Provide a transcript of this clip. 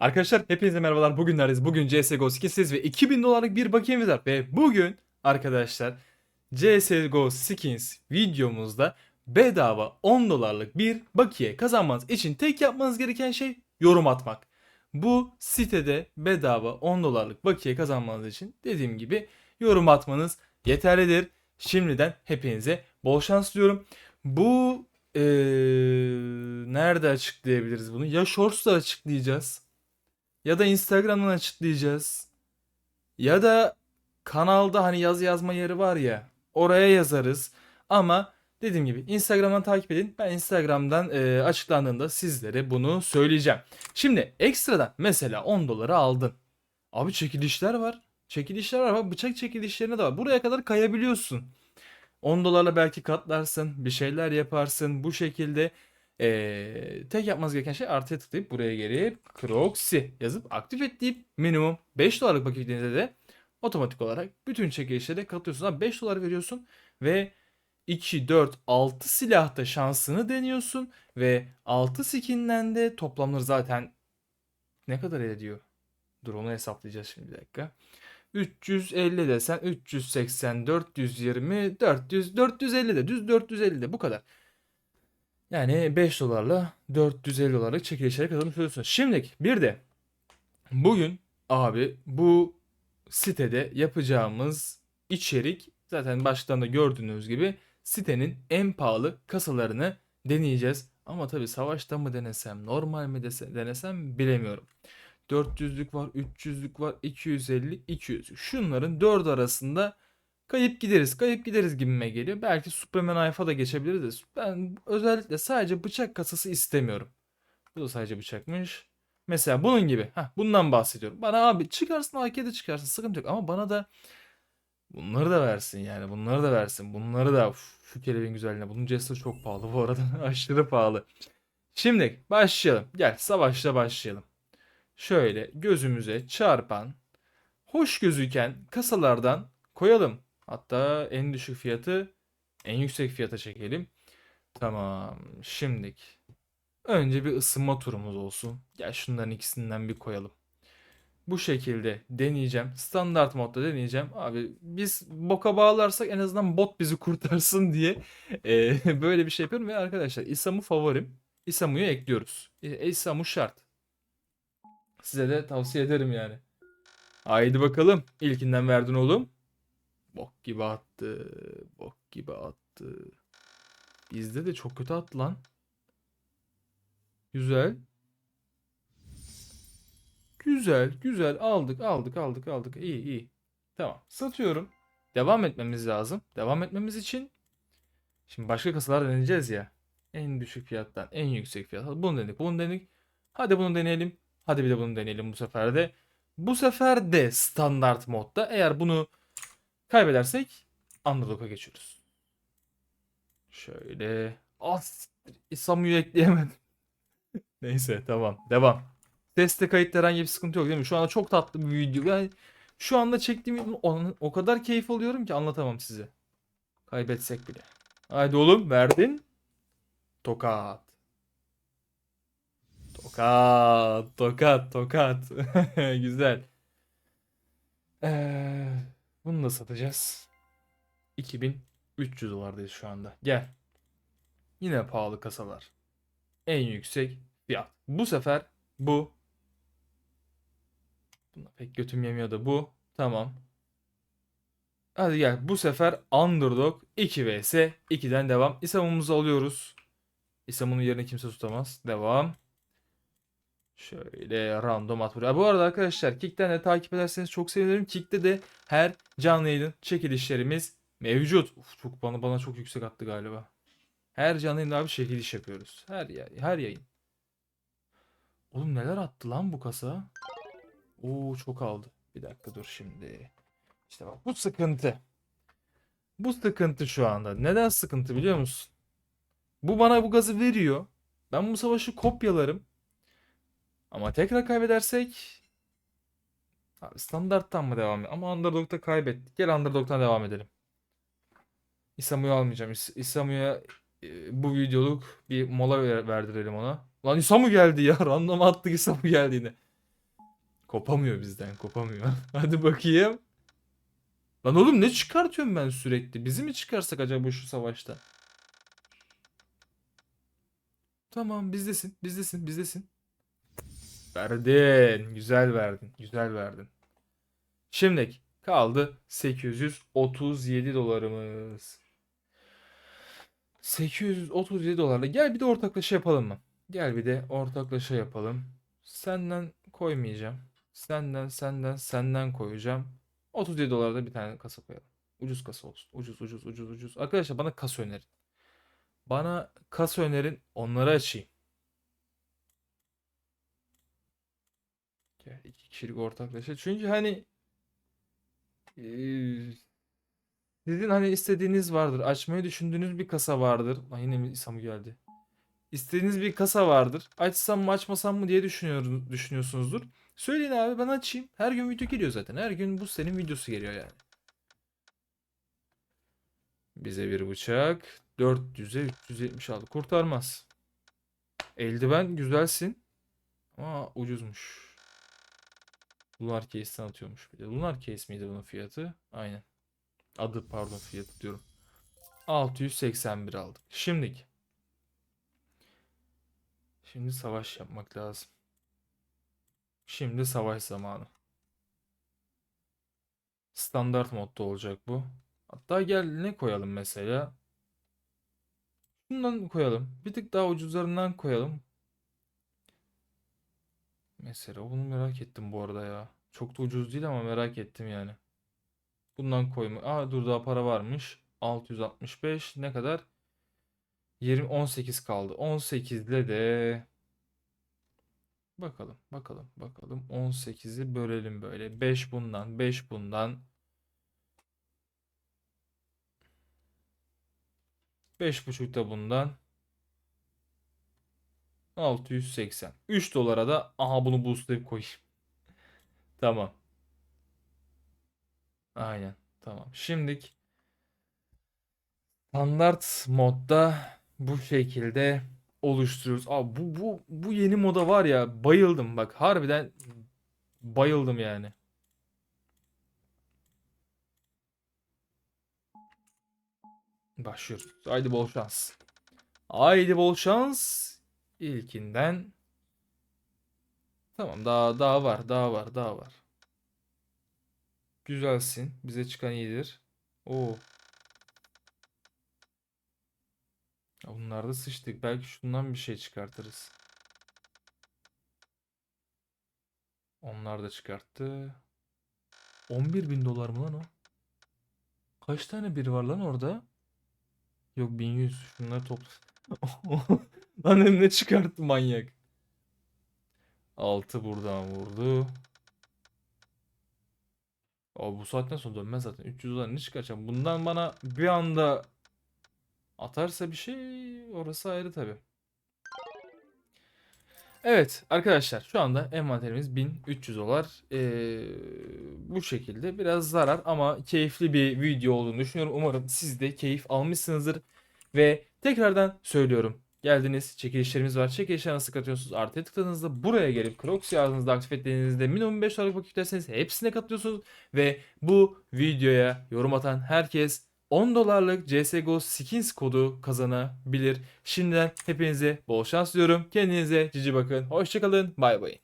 Arkadaşlar hepinize merhabalar. Bugünlerdeyiz. Bugün CSGO skinsiz ve 2000 dolarlık bir bakiyemiz var. Ve bugün arkadaşlar CSGO skins videomuzda bedava 10 dolarlık bir bakiye kazanmanız için tek yapmanız gereken şey yorum atmak. Bu sitede bedava 10 dolarlık bakiye kazanmanız için dediğim gibi yorum atmanız yeterlidir. Şimdiden hepinize bol şans diliyorum. Bu eee, nerede açıklayabiliriz bunu? Ya Shorts'ta açıklayacağız. Ya da Instagram'dan açıklayacağız. Ya da kanalda hani yazı yazma yeri var ya oraya yazarız. Ama dediğim gibi Instagram'dan takip edin. Ben Instagram'dan e, açıklandığında sizlere bunu söyleyeceğim. Şimdi ekstradan mesela 10 dolara aldın. Abi çekilişler var. Çekilişler var. Bıçak çekilişlerine de var. Buraya kadar kayabiliyorsun. 10 dolarla belki katlarsın. Bir şeyler yaparsın. Bu şekilde ee, tek yapmanız gereken şey artıya tıklayıp buraya gelip Croxy yazıp aktif et deyip minimum 5 dolarlık paketinize de otomatik olarak bütün çekilişlere katılıyorsun. Abi 5 dolar veriyorsun ve 2, 4, 6 silahta şansını deniyorsun ve 6 skinden de toplamları zaten ne kadar ediyor? Dur onu hesaplayacağız şimdi bir dakika. 350 desen 380, 420, 400, 450 de düz 450 de bu kadar. Yani 5 dolarla 450 dolarlık çekilişlere katılmış oluyorsun. Şimdi bir de bugün abi bu sitede yapacağımız içerik zaten baştan da gördüğünüz gibi sitenin en pahalı kasalarını deneyeceğiz. Ama tabii savaşta mı denesem, normal mi dese- denesem bilemiyorum. 400'lük var, 300'lük var, 250, 200. Şunların 4 arasında kayıp gideriz, kayıp gideriz gibime geliyor. Belki Superman Alpha da geçebiliriz. Ben özellikle sadece bıçak kasası istemiyorum. Bu da sadece bıçakmış. Mesela bunun gibi. Heh, bundan bahsediyorum. Bana abi çıkarsın AK'de çıkarsın sıkıntı yok. Ama bana da bunları da versin yani. Bunları da versin. Bunları da Uf, şu kelebeğin güzelliğine. Bunun Jester çok pahalı bu arada. Aşırı pahalı. Şimdi başlayalım. Gel savaşla başlayalım. Şöyle gözümüze çarpan, hoş gözüken kasalardan koyalım. Hatta en düşük fiyatı en yüksek fiyata çekelim. Tamam. Şimdilik önce bir ısınma turumuz olsun. Gel şunların ikisinden bir koyalım. Bu şekilde deneyeceğim. Standart modda deneyeceğim. Abi biz boka bağlarsak en azından bot bizi kurtarsın diye e, böyle bir şey yapıyorum. Ve arkadaşlar İsamu favorim. İsamu'yu ekliyoruz. E, İsamu şart. Size de tavsiye ederim yani. Haydi bakalım. İlkinden verdin oğlum. Bok gibi attı. Bok gibi attı. Bizde de çok kötü attı lan. Güzel. Güzel, güzel. Aldık, aldık, aldık, aldık. İyi, iyi. Tamam. Satıyorum. Devam etmemiz lazım. Devam etmemiz için şimdi başka kasalar deneyeceğiz ya. En düşük fiyattan en yüksek fiyat. Bunu denedik, bunu denedik. Hadi bunu deneyelim. Hadi bir de bunu deneyelim bu sefer de. Bu sefer de standart modda. Eğer bunu kaybedersek Underdog'a geçiyoruz. Şöyle. As İsamu'yu ekleyemedim. Neyse tamam. Devam. Seste kayıtta herhangi bir sıkıntı yok değil mi? Şu anda çok tatlı bir video. Ben şu anda çektiğim o, o kadar keyif alıyorum ki anlatamam size. Kaybetsek bile. Haydi oğlum verdin. Tokat. Tokat, tokat, tokat. Güzel. Ee, bunu da satacağız. 2300 dolardayız şu anda. Gel. Yine pahalı kasalar. En yüksek fiyat. Bu sefer bu. Buna pek götüm yemiyordu. Bu. Tamam. Hadi gel. Bu sefer Underdog 2 vs 2'den devam. İsamumuzu alıyoruz. İsamunun yerini kimse tutamaz. Devam. Şöyle random at buraya. Bu arada arkadaşlar Kick'ten de takip ederseniz çok sevinirim. Kick'te de her canlı yayın çekilişlerimiz mevcut. Uf, çok bana bana çok yüksek attı galiba. Her canlı yayında abi çekiliş yapıyoruz. Her ya- her yayın. Oğlum neler attı lan bu kasa? Oo çok aldı. Bir dakika dur şimdi. İşte bak bu sıkıntı. Bu sıkıntı şu anda. Neden sıkıntı biliyor musun? Bu bana bu gazı veriyor. Ben bu savaşı kopyalarım. Ama tekrar kaybedersek abi standarttan mı devam edelim? Ama Underdog'da kaybettik. Gel Underdog'dan devam edelim. İsamu'yu almayacağım. İs İsamu'ya e, bu videoluk bir mola ver verdirelim ona. Lan İsamu geldi ya. Random attık İsamu geldi yine. Kopamıyor bizden kopamıyor. Hadi bakayım. Lan oğlum ne çıkartıyorum ben sürekli? Bizi mi çıkarsak acaba şu savaşta? Tamam bizdesin bizdesin bizdesin. Verdin. Güzel verdin. Güzel verdin. Şimdi kaldı 837 dolarımız. 837 dolarla. Gel bir de ortaklaşa yapalım mı? Gel bir de ortaklaşa yapalım. Senden koymayacağım. Senden, senden, senden koyacağım. 37 dolarda bir tane kasa koyalım. Ucuz kasa olsun. Ucuz, ucuz, ucuz, ucuz. Arkadaşlar bana kasa önerin. Bana kasa önerin. Onları açayım. Gel iki kişilik ortaklaşa. Çünkü hani eee, sizin hani istediğiniz vardır. Açmayı düşündüğünüz bir kasa vardır. Ay yine mi İsam geldi? İstediğiniz bir kasa vardır. Açsam mı açmasam mı diye düşünüyorum, düşünüyorsunuzdur. Söyleyin abi ben açayım. Her gün video geliyor zaten. Her gün bu senin videosu geliyor yani. Bize bir bıçak. 400'e 376 kurtarmaz. Eldiven güzelsin. Ama ucuzmuş. Lunar case'ten atıyormuş bir de. Lunar case miydi bunun fiyatı? Aynen. Adı pardon fiyatı diyorum. 681 aldık. Şimdiki. Şimdi savaş yapmak lazım. Şimdi savaş zamanı. Standart modda olacak bu. Hatta gel ne koyalım mesela? Şundan koyalım. Bir tık daha ucuzlarından koyalım. Mesela bunu merak ettim bu arada ya. Çok da ucuz değil ama merak ettim yani. Bundan koyma. Aa dur daha para varmış. 665 ne kadar? 20 18 kaldı. 18 ile de bakalım bakalım bakalım 18'i bölelim böyle. 5 bundan 5 bundan 5,5 da bundan 680. 3 dolara da aha bunu boostlayıp koyayım. Tamam. Aynen. Tamam. Şimdilik standart modda bu şekilde oluşturuyoruz. Abi bu bu bu yeni moda var ya bayıldım bak harbiden bayıldım yani. Başlıyoruz. Haydi bol şans. Haydi bol şans. İlkinden Tamam daha daha var daha var daha var. Güzelsin. Bize çıkan iyidir. Oo. Ya Bunlarda sıçtık. Belki şundan bir şey çıkartırız. Onlar da çıkarttı. 11 bin dolar mı lan o? Kaç tane biri var lan orada? Yok 1100. Şunları topla. Lan ne çıkarttı manyak. 6 buradan vurdu. Abi bu saatten sonra dönmez zaten. 300 dolar ne çıkaracağım? Bundan bana bir anda atarsa bir şey orası ayrı tabi. Evet arkadaşlar şu anda envanterimiz 1300 dolar. Ee, bu şekilde biraz zarar ama keyifli bir video olduğunu düşünüyorum. Umarım siz de keyif almışsınızdır. Ve tekrardan söylüyorum. Geldiniz çekilişlerimiz var. Çekilişler nasıl katıyorsunuz? Artıya tıkladığınızda buraya gelip Crocs yazdığınızda aktif ettiğinizde minimum 5 dolarlık vakit derseniz hepsine katılıyorsunuz. Ve bu videoya yorum atan herkes 10 dolarlık CSGO skins kodu kazanabilir. Şimdiden hepinize bol şans diliyorum. Kendinize cici bakın. Hoşçakalın. Bay bay.